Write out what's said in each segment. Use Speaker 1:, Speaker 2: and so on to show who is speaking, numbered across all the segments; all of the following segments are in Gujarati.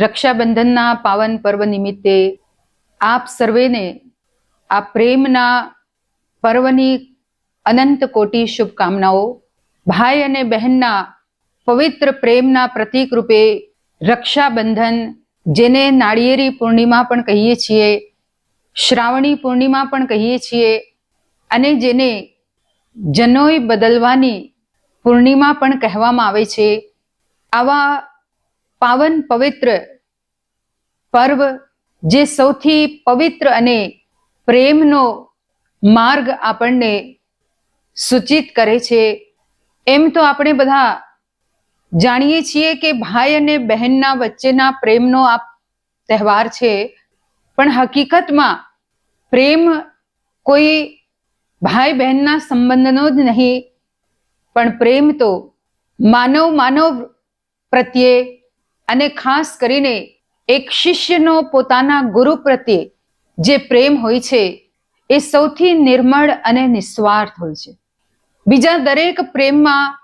Speaker 1: રક્ષાબંધનના પાવન પર્વ નિમિત્તે આપ સર્વેને આ પ્રેમના પર્વની અનંત કોટી શુભકામનાઓ. ભાઈ અને બહેનના પવિત્ર પ્રેમના પ્રતીક રૂપે રક્ષાબંધન, જેને નાળિયેરી પૂર્ણિમા પણ કહીએ છીએ, શ્રાવણી પૂર્ણિમા પણ કહીએ છીએ, અને જેને જનોઈ બદલવાની પૂર્ણિમા પણ કહેવામાં આવે છે, આવા પાવન પવિત્ર પર્વ જે સૌથી પવિત્ર અને પ્રેમનો માર્ગ આપણને સૂચિત કરે છે. એમ તો આપણે બધા જાણીએ છીએ કે ભાઈ અને બહેનના વચ્ચેના પ્રેમનો આ તહેવાર છે. પણ હકીકતમાં પ્રેમ કોઈ ભાઈ બહેનના સંબંધનો જ નહીં, પણ પ્રેમ તો માનવ માનવ પ્રત્યે અને ખાસ કરીને એક શિષ્યનો પોતાના ગુરુ પ્રત્યે જે પ્રેમ હોય છે, એ સૌથી નિર્મળ અને નિસ્વાર્થ હોય છે. બીજા દરેક પ્રેમમાં,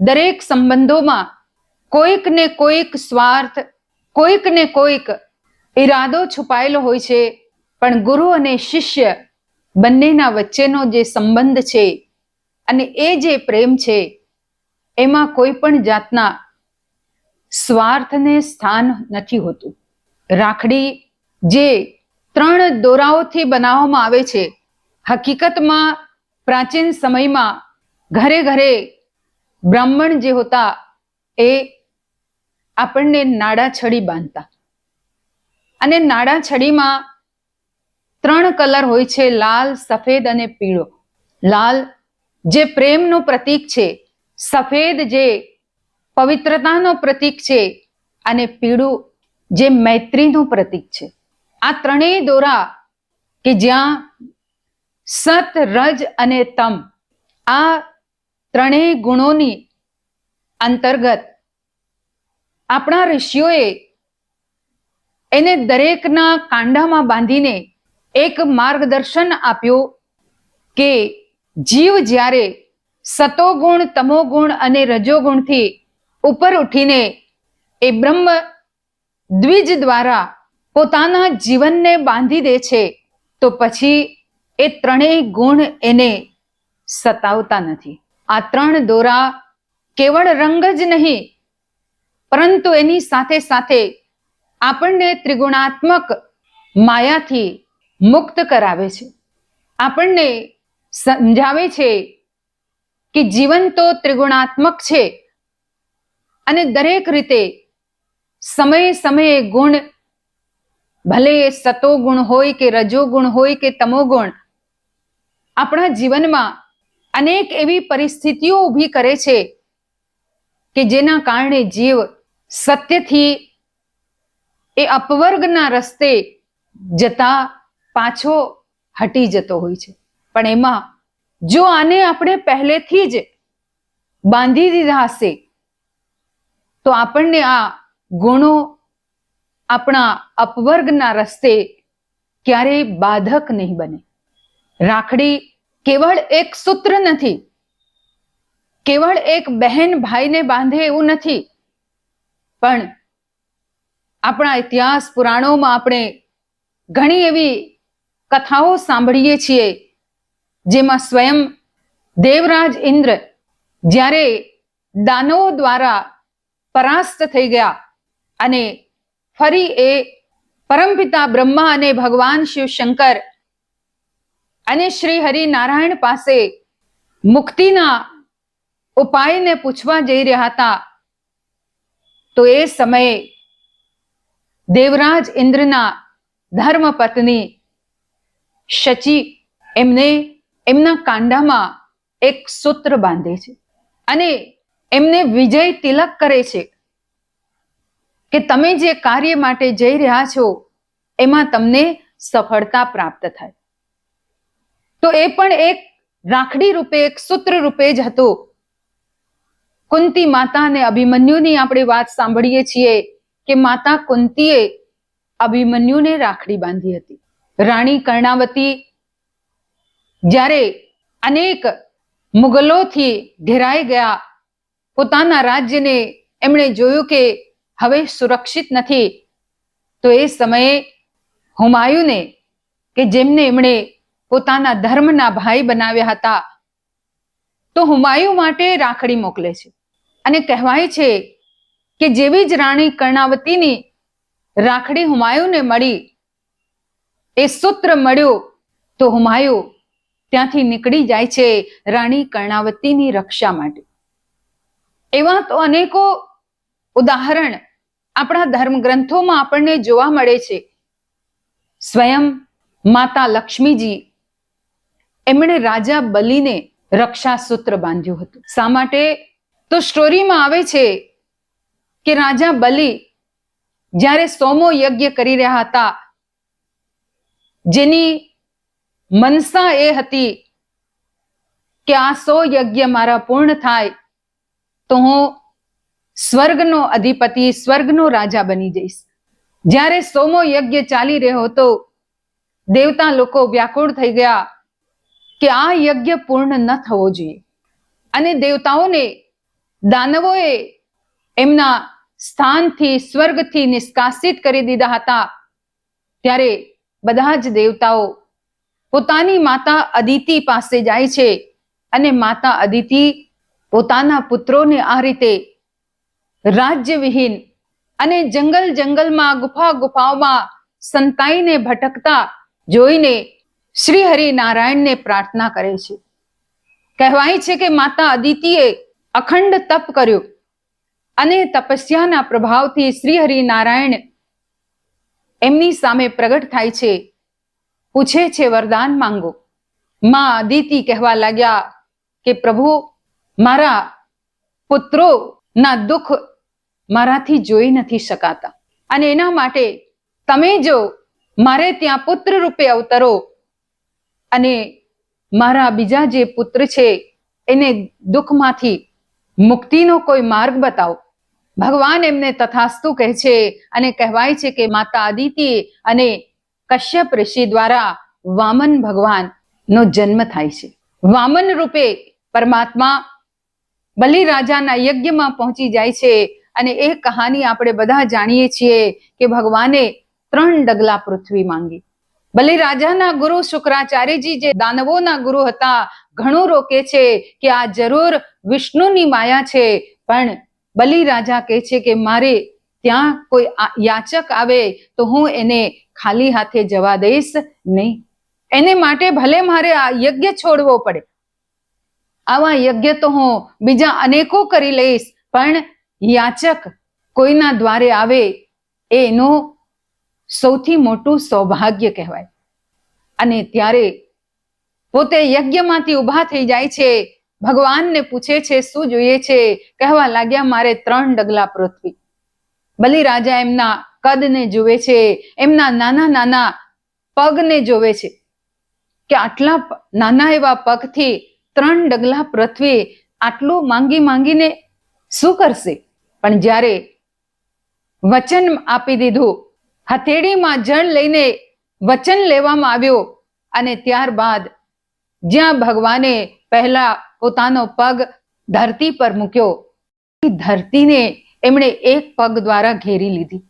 Speaker 1: દરેક સંબંધોમાં કોઈક ને કોઈક સ્વાર્થ, કોઈક ને કોઈક ઈરાદો છુપાયેલો હોય છે, પણ ગુરુ અને શિષ્ય બંનેના વચ્ચેનો જે સંબંધ છે અને એ જે પ્રેમ છે, એમાં કોઈ પણ જાતના સ્વાર્થને સ્થાન નથી હોતું. રાખડી જે ત્રણ દોરાઓથી બનાવવામાં આવે છે, હકીકતમાં પ્રાચીન સમયમાં ઘરે ઘરે બ્રાહ્મણ જે હોતા, એ આપણને નાડા છડી બાંધતા. અને નાડા છડીમાં ત્રણ કલર હોય છે, લાલ, સફેદ અને પીળો. લાલ જે પ્રેમનું પ્રતીક છે, સફેદ જે પવિત્રતાનો પ્રતીક છે અને પીળું જે મૈત્રીનું પ્રતીક છે. આ ત્રણેય દોરા કે જ્યાં સત, રજ અને તમ, આ ત્રણેય ગુણોની અંતર્ગત આપણા ઋષિઓએ એને દરેકના કાંડામાં બાંધીને એક માર્ગદર્શન આપ્યું કે જીવ જ્યારે સતોગુણ, તમોગુણ અને રજોગુણથી ઉપર ઉઠીને એ બ્રહ્મ દ્વિજ દ્વારા પોતાના જીવનને બાંધી દે છે, તો પછી એ ત્રણેય ગુણ એને સતાવતા નથી. આ ત્રણ દોરા કેવળ રંગ જ નહીં, પરંતુ એની સાથે સાથે આપણને ત્રિગુણાત્મક માયાથી મુક્ત કરાવે છે. આપણને સમજાવે છે કે જીવન તો ત્રિગુણાત્મક છે અને દરેક રીતે સમયે સમયે ગુણ, ભલે એ સતો ગુણ હોય કે રજો ગુણ હોય કે તમો ગુણ, આપણા જીવનમાં અનેક એવી પરિસ્થિતિઓ ઊભી કરે છે કે જેના કારણે જીવ સત્યથી એ અપવર્ગના રસ્તે જતા પાછો હટી જતો હોય છે. પણ એમાં જો આને આપણે પહેલેથી જ બાંધી દીધા હશે તો આપણને આ ગુણો આપણા અપવર્ગના રસ્તે ક્યારેય બાધક નહીં બને. રાખડી કેવળ એક સૂત્ર નથી. કેવળ એક બહેન ભાઈને બાંધે એવું નથી. પણ આપણા ઇતિહાસ પુરાણોમાં આપણે ઘણી એવી કથાઓ સાંભળીએ છીએ, જેમાં સ્વયં દેવરાજ ઇન્દ્ર જ્યારે દાનવો દ્વારા પરાસ્ત થઈ ગયા અને ફરી એ પરમપિતા બ્રહ્મા અને ભગવાન શિવ શંકર અને શ્રી હરિ નારાયણ પાસે મુક્તિના ઉપાયને પૂછવા જઈ રહ્યા હતા. તો એ સમયે દેવરાજ ઇન્દ્રના ધર્મ પત્ની શચી એમને એમના કાંડામાં એક સૂત્ર બાંધે છે. અને એમને વિજય તિલક કરે છે કે તમે જે કાર્ય માટે જઈ રહ્યા છો, એમાં તમને સફળતા પ્રાપ્ત થાય. તો એ પણ એક રાખડી રૂપે, એક સૂત્ર રૂપે જ હતો. કુંતી માતા અને અભિમન્યુની આપણે વાત સાંભળીએ છીએ કે માતા કુંતીએ અભિમન્યુને રાખડી બાંધી હતી. રાણી કર્ણાવતી જ્યારે અનેક મુગલોથી ઘેરાઈ ગયા પોતાના રાજ્યને એમણે જોયું કે હવે સુરક્ષિત નથી, તો એ સમયે હુમાયુને કે જેમને એમણે પોતાના ધર્મના ભાઈ બનાવ્યા હતા, તો હુમાયુ માટે રાખડી મોકલે છે. અને કહેવાય છે કે જેવી જ રાણી કર્ણાવતીની રાખડી હુમાયુને મળી, એ સૂત્ર મળ્યું, તો હુમાયુ ત્યાંથી નીકળી જાય છે રાણી કર્ણાવતીની રક્ષા માટે. એવા તો અનેકો ઉદાહરણ આપણા ધર્મ ગ્રંથોમાં આપણને જોવા મળે છે. સ્વયં માતા લક્ષ્મીજી એમણે રાજા બલીને રક્ષા સૂત્ર બાંધ્યું હતું. શા માટે? તો સ્ટોરીમાં આવે છે કે રાજા બલી જ્યારે સોમો યજ્ઞ કરી રહ્યા હતા, જેની મનસા એ હતી કે આ સો યજ્ઞ મારા પૂર્ણ થાય તો હું સ્વર્ગનો અધિપતિ, સ્વર્ગનો રાજા બની જઈશ. જ્યારે સોમો યજ્ઞ ચાલી રહ્યો હતો, દેવતા લોકો વ્યાકુળ થઈ ગયા કે આ યજ્ઞ પૂર્ણ ન થવો જોઈએ. અને દેવતાઓને, દાનવોએ એમના સ્થાનથી, સ્વર્ગથી નિષ્કાસિત કરી દીધા હતા. ત્યારે બધા જ દેવતાઓ પોતાની માતા અદિતિ પાસે જાય છે અને માતા અદિતિ પોતાના પુત્રોને આ રીતે રાજ્યવિહીન અને જંગલ જંગલમાં ગુફા ગુફાઓમાં સંતાઈને ભટકતા જોઈને શ્રી હરિનારાયણને પ્રાર્થના કરે છે. કહેવાય છે કે માતા અદિતિએ અખંડ તપ કર્યો અને તપસ્યાના પ્રભાવથી શ્રી હરિનારાયણ એમની સામે પ્રગટ થાય છે. પૂછે છે વરદાન માંગો. માં અદિતિ કહેવા લાગ્યા કે પ્રભુ મારા પુત્રો ના દુઃખ મારાથી જોઈ નથી શકાતા. અને એના માટે તમે જો મારે ત્યાં પુત્ર રૂપે અવતરો અને મારા બીજા જે પુત્ર છે, એને દુઃખમાંથી મુક્તિનો કોઈ માર્ગ બતાવો. ભગવાન એમને તથાસ્તુ કહે છે અને કહેવાય છે કે માતા આદિત્ય અને કશ્યપ ઋષિ દ્વારા વામન ભગવાન નો જન્મ થાય છે. વામન રૂપે પરમાત્મા બલિ રાજાના યજ્ઞમાં પહોંચી જાય છે અને એ કહાની આપણે બધા જાણીએ છીએ કે ભગવાને ત્રણ ડગલા પૃથ્વી માંગી. બલિ રાજાના ગુરુ શુક્રાચાર્યજી જે દાનવોના ગુરુ હતા, ઘણું રોકે છે કે આ જરૂર વિષ્ણુની માયા છે, પણ બલિ રાજા કહે છે કે મારે ત્યાં કોઈ યાચક આવે તો હું એને ખાલી હાથે જવા દઈશ નહીં. એને માટે ભલે મારે આ યજ્ઞ છોડવો પડે આવા યજ્ઞ તો હું બીજા અનેકો કરી લઈશ, પણ યાચક કોઈના દ્વારે આવે એનું સૌથી મોટું સૌભાગ્ય કહેવાય. અને ત્યારે પોતે યજ્ઞમાંથી ઊભા થઈ જાય છે, ભગવાનને પૂછે છે, શું જોઈએ છે? કહેવા લાગ્યા, મારે ત્રણ ડગલા પૃથ્વી. બલિરાજા એમના કદને જુએ છે, એમના નાના નાના પગને જોવે છે. કે આટલા નાના એવા પગથી ત્રણ ડગલા પૃથ્વી આટલું માંગી માંગીને શું કરશે? પણ જ્યારે વચન આપી દીધું, હથેળીમાં જળ લઈને વચન લેવામાં આવ્યો અને ત્યારબાદ જ્યાં ભગવાને પહેલા પોતાનો પગ ધરતી પર મૂક્યો ધરતીને એમણે એક પગ દ્વારા ઘેરી લીધી.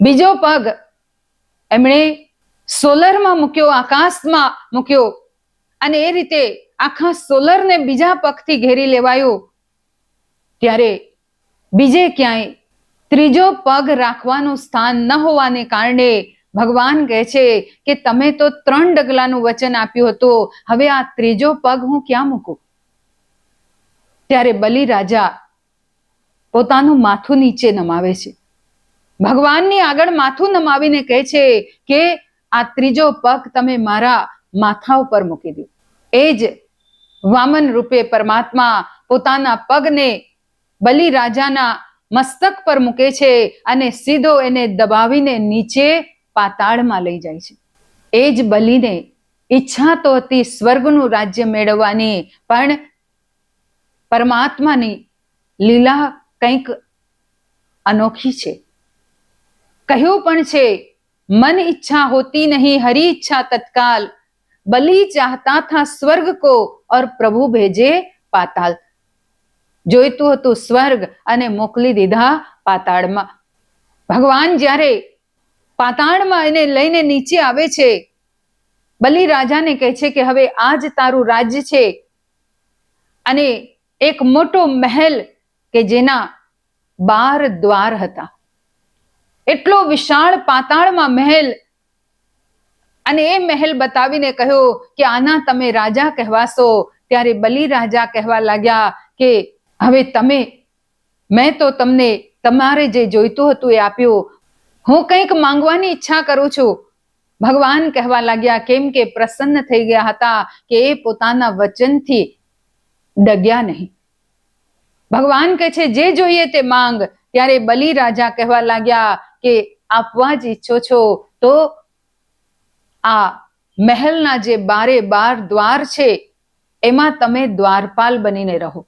Speaker 1: બીજો પગ એમણે સોલરમાં મૂક્યો, આકાશમાં મૂક્યો અને એ રીતે આખા સોલરને બીજા પગથી ઘેરી લેવાયો. ત્યારે બીજે ક્યાંય ત્રીજો પગ રાખવાનું સ્થાન ન હોવાને કારણે ભગવાન કહે છે કે તમે તો ત્રણ ડગલાનું વચન આપ્યું હતું. હવે આ ત્રીજો પગ હું ક્યાં મૂકું? ત્યારે બલિ રાજા પોતાનું માથું નીચે નમાવે છે. ભગવાનની આગળ માથું નમાવીને કહે છે કે આ ત્રીજો પગ તમે મારા માથા ઉપર મૂકી દો. એ જ વામન રૂપે પરમાત્મા પોતાના પગને બલિ રાજાના મસ્તક પર મૂકે છે અને સીધો એને દબાવીને નીચે પાતાળમાં લઈ જાય છે. એ જ બલિને ઈચ્છા તો હતી સ્વર્ગનું રાજ્ય મેળવવાની, પણ પરમાત્માની લીલા કંઈક અનોખી છે. કહ્યું પણ છે, મન ઈચ્છા હોતી નહીં, હરી ઈચ્છા તત્કાલ બલી ચાહતા થા સ્વર્ગ કો और પ્રભુ ભેજે પાતાળ જોઈતું હતું સ્વર્ગ અને મોકલી દીધા પાતાળમાં. ભગવાન જ્યારે પાતાળમાં એને લઈને નીચે આવે છે, બલિ રાજાને કહે છે કે હવે આ જ તારું રાજ્ય છે. અને એક મોટો મહેલ કે જેના બાર દ્વાર હતા. એટલો વિશાળ પાતાળમાં મહેલ અને એ મહેલ બતાવીને કહ્યું કે આના તમે રાજા કહેવાશો. ત્યારે બલિ રાજા કહેવા લાગ્યા કે હવે તમે, મેં તો તમને તમારે જે જોઈતું હતું એ આપ્યું. હું કંઈક માંગવાની ઈચ્છા કરું છું. ભગવાન કહેવા લાગ્યા કેમ કે પ્રસન્ન થઈ ગયા હતા કે એ પોતાના વચનથી ડગ્યા નહીં. ભગવાન કહે છે, જે જોઈએ તે માંગ. ત્યારે બલિ રાજા કહેવા લાગ્યા કે, આપવા જ ઈચ્છો છો તો આ મહેલના જે બારે બાર દ્વાર છે, એમાં તમે દ્વારપાલ બનીને રહો.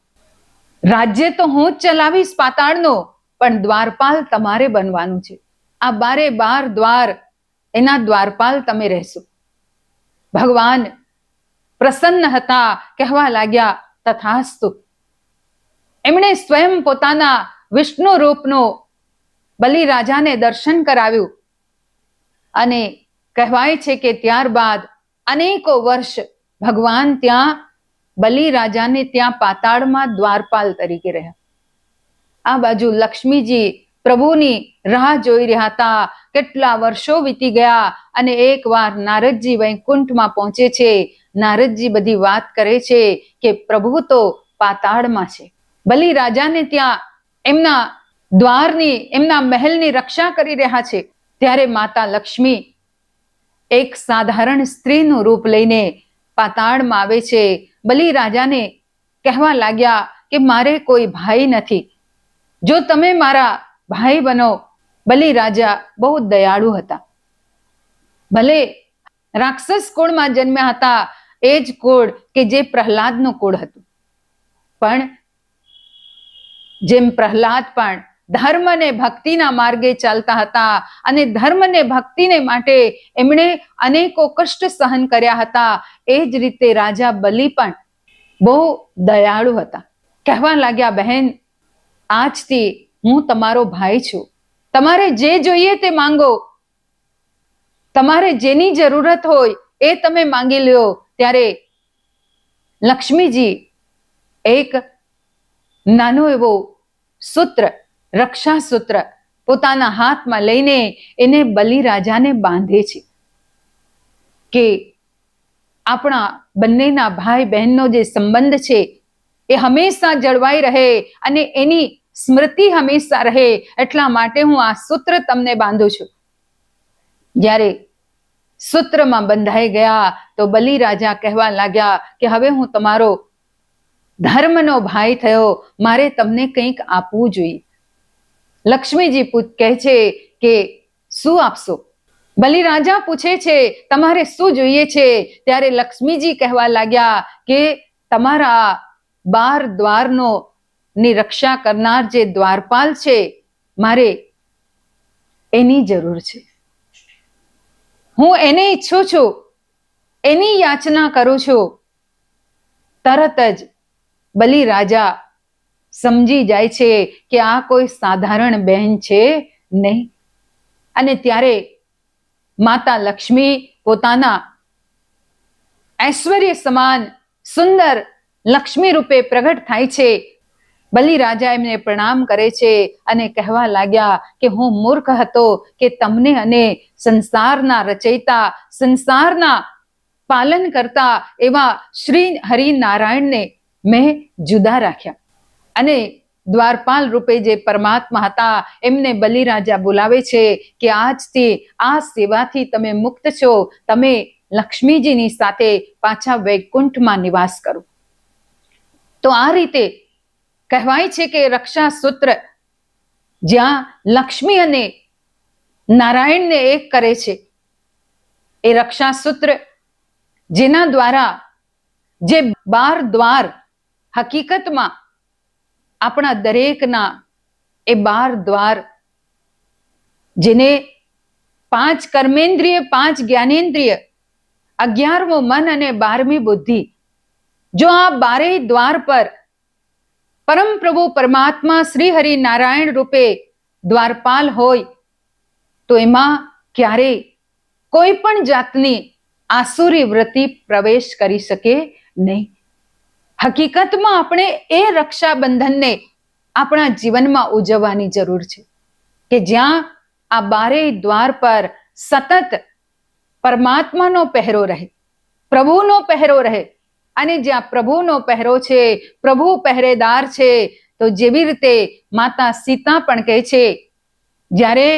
Speaker 1: રાજ્ય તો હું જ ચલાવીશ પાતાળનો, પણ દ્વારપાલ તમારે બનવાનું છે. આ બારે બાર દ્વાર, એના દ્વારપાલ તમે રહેશો. ભગવાન પ્રસન્ન હતા, કહેવા લાગ્યા, તથાસ્તુ. એમણે સ્વયં પોતાના વિષ્ણુ રૂપનો બલિ રાજાને દર્શન કરાવ્યું. અને કહેવાય છે કે ત્યારબાદ અનેકો વર્ષ ભગવાન ત્યાં બલિ રાજાને ત્યાં પાતાળમાં દ્વારપાલ તરીકે રહ્યા. આ બાજુ લક્ષ્મીજી પ્રભુની રાહ જોઈ રહ્યા હતા. કેટલા વર્ષો વીતી ગયા અને એકવાર નારદજી વૈકુંઠમાં પહોંચે છે. નારદજી બધી વાત કરે છે કે પ્રભુ તો પાતાળમાં છે. બલિ રાજાને ત્યાં એમના દ્વારની, એમના મહેલની રક્ષા કરી રહ્યા છે. ત્યારે માતા લક્ષ્મી એક સાધારણ સ્ત્રીનું રૂપ લઈને પાતાળમાં આવે છે. બલિ રાજાને કહેવા લાગ્યા કે મારે કોઈ ભાઈ નથી. જો તમે મારા ભાઈ બનો બલિ રાજા બહુ દયાળુ હતા. ભલે રાક્ષસ કુળમાં જન્મ્યા હતા, એ જ કુળ કે જે પ્રહલાદનું કુળ હતું. પણ જેમ પ્રહલાદ પણ ધર્મ અને ભક્તિના માર્ગે ચાલતા હતા અને ધર્મ અને ભક્તિને માટે એમણે અનેકો કષ્ટ સહન કર્યા હતા. એ જ રીતે રાજા બલિ પણ બહુ દયાળુ હતા. કહેવા લાગ્યા, બહેન, આજથી હું તમારો ભાઈ છું. તમારે જે જોઈએ તે માંગો. તમારે જેની જરૂરત હોય એ તમે માંગી લ્યો. ત્યારે લક્ષ્મીજી એક નાનો એવો સૂત્ર રક્ષા સૂત્ર પોતાના હાથમાં લઈને એને બલિ રાજાને બાંધે છે. કે આપણા બંનેના ભાઈ બહેનનો જે સંબંધ છે એ હંમેશા જળવાઈ રહે અને એની સ્મૃતિ હંમેશા રહે એટલા માટે હું આ સૂત્ર તમને બાંધું છું. જ્યારે સૂત્રમાં બંધાઈ ગયા તો બલિ રાજા કહેવા લાગ્યા કે હવે હું તમારો ધર્મનો ભાઈ થયો, મારે તમને કંઈક આપવું જોઈએ. લક્ષ્મીજી કહે છે કે, શું આપશો બલિ રાજા પૂછે છે, તમારે શું જોઈએ છે? ત્યારે લક્ષ્મીજી કહેવા લાગ્યા કે, તમારા બાર દ્વારનો ની રક્ષા કરનાર જે દ્વારપાલ છે, મારે એની જરૂર છે. હું એને ઈચ્છું છું, એની યાચના કરું છું. તરત જ બલિ રાજા સમજી જાય છે કે આ કોઈ સાધારણ બહેન છે નહીં. અને ત્યારે માતા લક્ષ્મી પોતાના ઐશ્વર્ય સમાન સુંદર લક્ષ્મી રૂપે પ્રગટ થાય છે. બલિ રાજા એમને પ્રણામ કરે છે અને કહેવા લાગ્યા કે હું મૂર્ખ હતો કે તમને અને સંસારના રચયિતા, સંસારના પાલન કરતા એવા શ્રી હરિનારાયણને મેં જુદા રાખ્યા. અને દ્વારપાલ રૂપે જે પરમાત્મા હતા, એમને બલિ રાજા બોલાવે છે કે આજથી આ સેવાથી તમે મુક્ત છો. તમે લક્ષ્મીજીની સાથે પાછા વૈકુંઠમાં નિવાસ કરો. તો આ રીતે કહેવાય છે કે રક્ષા સૂત્ર જ્યાં લક્ષ્મી અને નારાયણને એક કરે છે, એ રક્ષા સૂત્ર જેના દ્વારા જે બાર દ્વાર હકીકતમાં આપણા દરેકના એ બાર દ્વાર જેને પાંચ કર્મેન્દ્રિય, પાંચ જ્ઞાનેન્દ્રિય, અગિયારમો મન અને બારમી બુદ્ધિ. જો આ બારેય દ્વાર પર પરમ પ્રભુ પરમાત્મા શ્રી હરિ નારાયણ રૂપે દ્વારપાલ હોય, તો એમાં ક્યારેય કોઈ પણ જાતની આસુરી વૃત્તિ પ્રવેશ કરી શકે નહીં. હકીકતમાં આપણે એ રક્ષાબંધનને આપણા જીવનમાં ઉજવવાની જરૂર છે કે જ્યાં આ બારેય દ્વાર પર સતત પરમાત્માનો પહેરો રહે, પ્રભુનો પહેરો રહે અને જ્યાં પ્રભુનો પહેરો છે, પ્રભુ પહેરેદાર છે, તો જેવી રીતે માતા સીતા પણ કહે છે, જ્યારે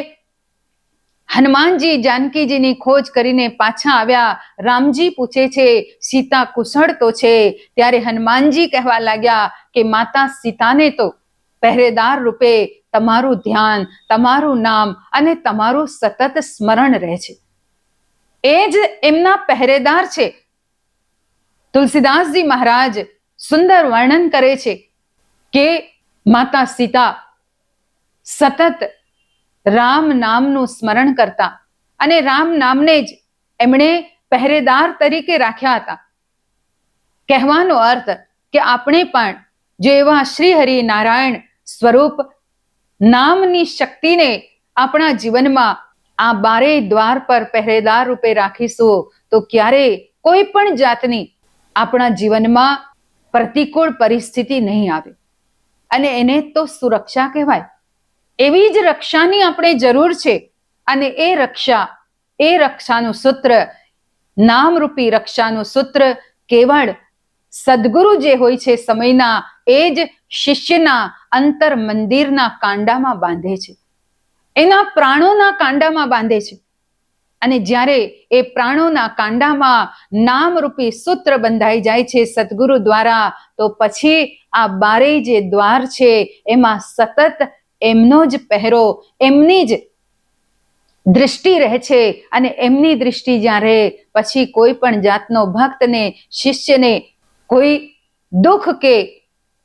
Speaker 1: હનુમાનજી જાનકીજીની ખોજ કરીને પાછા આવ્યા. રામજી પૂછે છે, સીતા કુશળ તો છે? ત્યારે હનુમાનજી કહેવા લાગ્યા કે, માતા સીતાને તો પહેરેદાર રૂપે તમારું ધ્યાન, તમારું નામ અને તમારું સતત સ્મરણ રહે છે. એ જ એમના પહેરેદાર છે. તુલસીદાસજી મહારાજ સુંદર વર્ણન કરે છે કે, માતા સીતા સતત રામ નામનું સ્મરણ કરતા અને રામ નામને જ એમણે પહેરેદાર તરીકે રાખ્યા હતા. કહેવાનો અર્થ કે આપણે પણ જો એવા શ્રી હરિ નારાયણ સ્વરૂપ નામની શક્તિને આપણા જીવનમાં આ બારે દ્વાર પર પહેરેદાર રૂપે રાખીશું, તો ક્યારે કોઈ પણ જાતની આપણા જીવનમાં પ્રતિકૂળ પરિસ્થિતિ નહીં આવે. અને એને તો સુરક્ષા કહેવાય. એવી જ રક્ષાની આપણે જરૂર છે. અને એ રક્ષા, એ રક્ષાનું સૂત્ર, નામરૂપી રક્ષાનું સૂત્ર કેવળ સદગુરુ જે હોય છે સમયના, એ જ શિષ્યના અંતર મંદિરના કાંડામાં બાંધે છે. એના પ્રાણોના કાંડામાં બાંધે છે. અને જ્યારે એ પ્રાણોના કાંડામાં નામરૂપી સૂત્ર બંધાઈ જાય છે સદગુરુ દ્વારા, તો પછી આ બારેય જે દ્વાર છે, એમાં સતત એમનો જ પહેરો, એમની જ દૃષ્ટિ રહે છે અને એમની દૃષ્ટિ જ્યાં રહે, પછી કોઈ પણ જાતનો ભક્તને, શિષ્યને કોઈ દુઃખ કે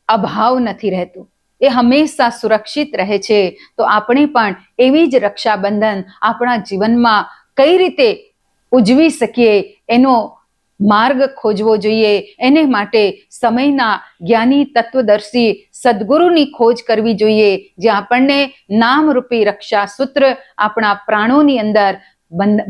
Speaker 1: અભાવ નથી રહેતું. એ હંમેશા સુરક્ષિત રહે છે. તો આપણે પણ એવી જ રક્ષાબંધન આપણા જીવનમાં કઈ રીતે ઉજવી શકીએ એનો માર્ગ ખોજવો જોઈએ. એને માટે સમયના જ્ઞાની તત્વદર્શી સદગુરુની ખોજ કરવી જોઈએ. જે આપણને નામરૂપી રક્ષા સૂત્ર આપણા પ્રાણોની અંદર બંધ-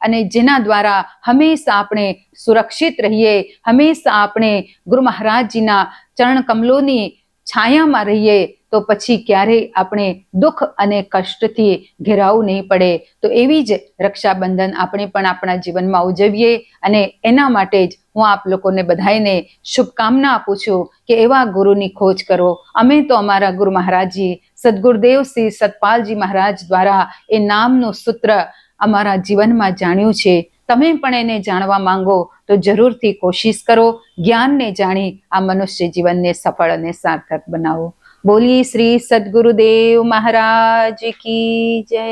Speaker 1: અને જેના દ્વારા હંમેશા આપણે સુરક્ષિત રહીએ. હંમેશા આપણે ગુરુ મહારાજજીના ચરણ કમલોની છાયામાં રહીએ. તો પછી ક્યારેય આપણે દુઃખ અને કષ્ટથી ઘેરાવું નહીં પડે? તો એવી જ રક્ષાબંધન આપણે પણ આપણા જીવનમાં ઉજવીએ અને એના માટે જ હું આપ લોકોને બધાને શુભકામના આપું છું કે એવા ગુરુની ખોજ કરો. અમે તો અમારા ગુરુ મહારાજજી સદગુરુદેવસિંહ સતપાલજી મહારાજ દ્વારા એ નામનું સૂત્ર અમારા જીવનમાં જાણ્યું છે. તમે પણ એને જાણવા માંગો તો જરૂરથી કોશિશ કરો. જ્ઞાનને જાણી આ મનુષ્ય જીવનને સફળ અને સાર્થક બનાવો. બોલીએ શ્રી સદગુરુદેવ મહારાજ કી જય.